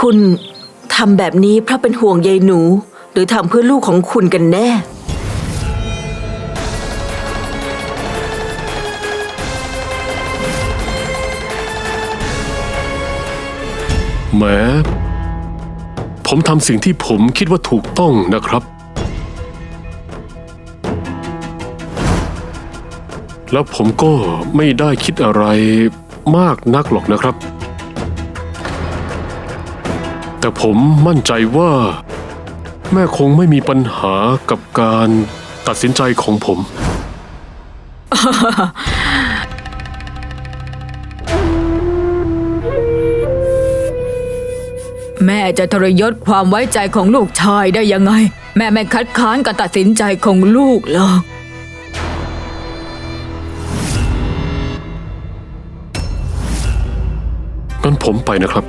คุณทำแบบนี้เพราะเป็นห่วงยายหนู หรือทำเพื่อลูกของคุณกันแน่ แหม ผมทำสิ่งที่ผมคิดว่าถูกต้องนะครับ แล้วผมก็ไม่ได้คิดอะไรมากนักหรอกนะครับ แต่ผมมั่นใจว่า แม่คงไม่มีปัญหากับการตัดสินใจของผม แม่จะทรยศความไว้ใจของลูกชายได้ยังไง แม่ไม่คัดค้านการตัดสินใจของลูกหรอกงั้นผมไปนะครับ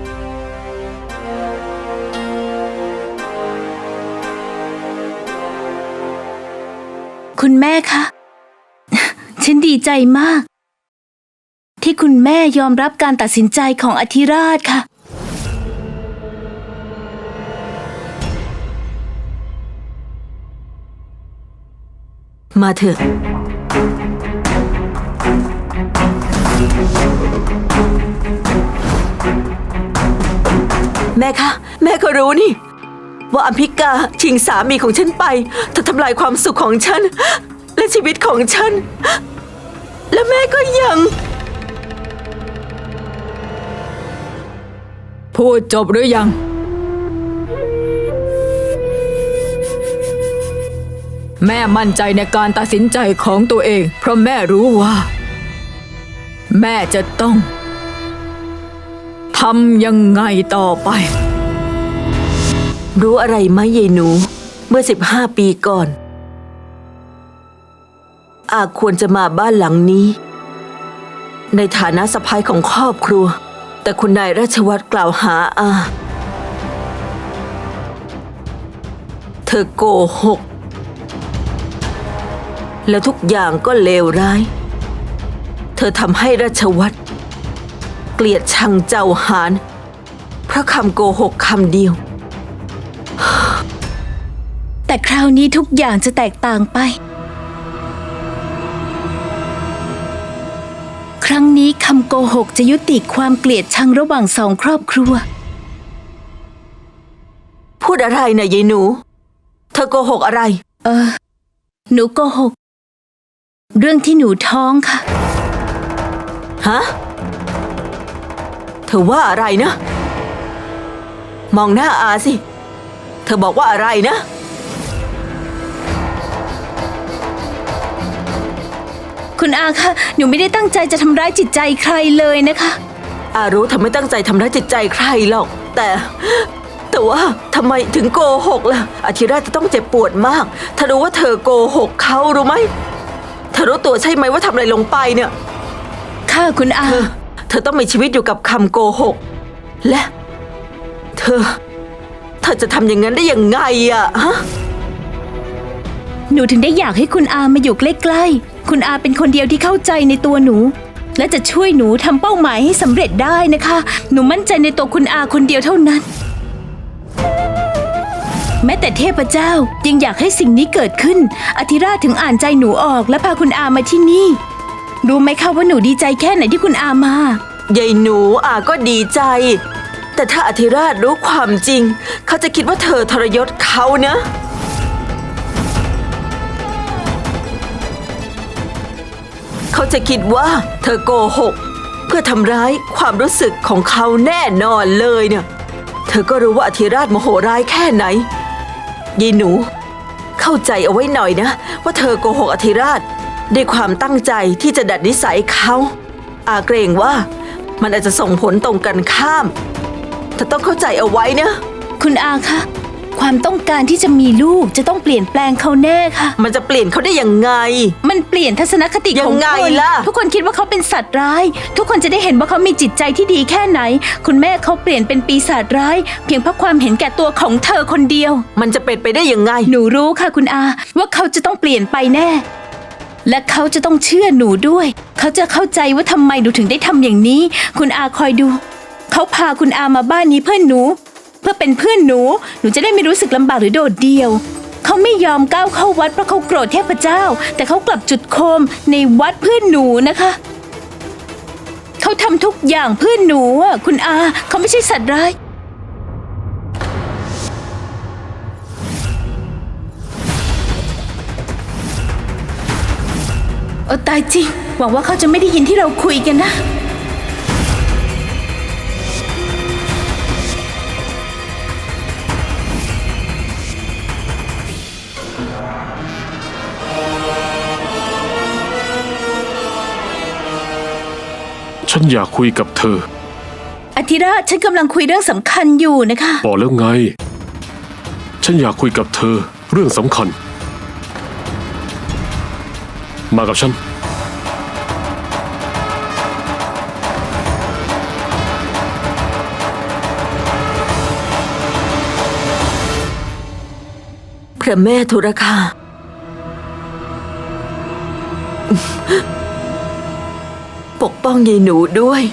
คุณแม่คะ ฉันดีใจมาก ที่คุณแม่ยอมรับการตัดสินใจของอธิราชค่ะมาเถอะ แม่คะ แม่ก็รู้นี่ ว่าอัมพิกาชิงสามีของฉันไปเธอทำลายความสุขของฉัน และชีวิตของฉัน และแม่ก็ยัง พูดจบหรือยัง แม่มั่นใจในการตัดสินใจของตัวเอง เพราะแม่รู้ว่า แม่จะต้องทำยังไงต่อไป รู้อะไรไหมยายหนู เมื่อ 15 ปีก่อน อาควรจะมาบ้านหลังนี้ ในฐานะสะพ้ายของครอบครัว แต่คุณนายราชวัตรกล่าวหาอา เธอโกหก แล้วทุกอย่างก็เลวร้าย เธอทำให้ราชวัตรเกลียดชังเจ้าหานเพราะคำโกหกคำเดียว แต่คราวนี้ทุกอย่างจะแตกต่างไป ครั้งนี้คำโกหกจะยุติความเกลียดชังระหว่างสองครอบครัว พูดอะไรนะยายหนู เธอโกหกอะไร เออ หนูโกหก เรื่องที่หนูท้องค่ะ ฮะ เธอว่าอะไรนะ มองหน้าอาสิ เธอบอกว่าอะไรนะ คุณอาคะหนูไม่ได้ตั้งใจจะทำร้ายจิตใจใครเลยนะคะ อารู้เธอไม่ตั้งใจทำร้ายจิตใจใครหรอก แต่ แต่ว่าทำไมถึงโกหกล่ะอาทิราชจะต้องเจ็บปวดมากถ้ารู้ว่าเธอโกหกเขารู้ไหมเธอรู้ตัวใช่ไหมว่าทำอะไรลงไปเนี่ย ค่ะคุณอา เธอเธอต้องมีชีวิตอยู่กับคำโกหก และ เธอ เธอจะทำอย่างนั้นได้ยังไงอะฮะ หนูถึงได้อยากให้คุณอามาอยู่ใกล้ๆคุณอาเป็นคนเดียวที่เข้าใจในตัวหนู และจะช่วยหนูทำเป้าหมายให้สำเร็จได้นะคะ หนูมั่นใจในตัวคุณอาคนเดียวเท่านั้น แม้แต่เทพเจ้ายังอยากให้สิ่งนี้เกิดขึ้น อธิราชถึงอ่านใจหนูออกและพาคุณอามาที่นี่ รู้ไหมคะว่าหนูดีใจแค่ไหนที่คุณอามา ยายหนูอาก็ดีใจ แต่ถ้าอธิราชรู้ความจริง เขาจะคิดว่าเธอทรยศเขานะ จะคิดว่าเธอโกหก เพื่อทำร้ายความรู้สึกของเขาแน่นอนเลยเนี่ย เธอก็รู้ว่าอธิราชโมโหร้ายแค่ไหนยายหนู เข้าใจเอาไว้หน่อยนะ ว่าเธอโกหกอธิราชด้วยความตั้งใจที่จะดัดนิสัยเขาอาเกรงว่ามันอาจจะส่งผลตรงกันข้ามเธอต้องเข้าใจเอาไว้นะ คุณอาคะ ความต้องการที่จะมีลูกจะต้องเปลี่ยนแปลงเขาแน่ค่ะ มันจะเปลี่ยนเขาได้ยังไง มันเปลี่ยนทัศนคติของยังไงคนล่ะ ทุกคนคิดว่าเขาเป็นสัตว์ร้าย ทุกคนจะได้เห็นว่าเขามีจิตใจที่ดีแค่ไหน คุณแม่เขาเปลี่ยนเป็นปีศาจร้าย เพียงเพราะความเห็นแก่ตัวของเธอคนเดียว มันจะเป็นไปได้ยังไง หนูรู้ค่ะคุณอา ว่าเขาจะต้องเปลี่ยนไปแน่ และเขาจะต้องเชื่อหนูด้วย เขาจะเข้าใจว่าทำไมหนูถึงได้ทำอย่างนี้ คุณอาคอยดู เขาพาคุณอามาบ้านนี้เพื่อหนู เพื่อเป็นเพื่อนหนู หนูจะได้ไม่รู้สึกลำบากหรือโดดเดี่ยว เขาไม่ยอมก้าวเข้าวัดเพราะเขาโกรธเทพเจ้า แต่เขากลับจุดโคมในวัดเพื่อนหนูนะคะ เขาทำทุกอย่างเพื่อนหนูอะคุณอาเขาไม่ใช่สัตว์ร้ายเออตายจริง หวังว่าเขาจะไม่ได้ยินที่เราคุยกันนะ ฉันอยากคุยกับเธออธิราชฉันกำลังคุยเรื่องสำคัญอยู่นะคะ บอกแล้วไง ฉันอยากคุยกับเธอเรื่องสำคัญ มากับฉัน พระแม่ธุรคา ปกป้องยายหนูด้วย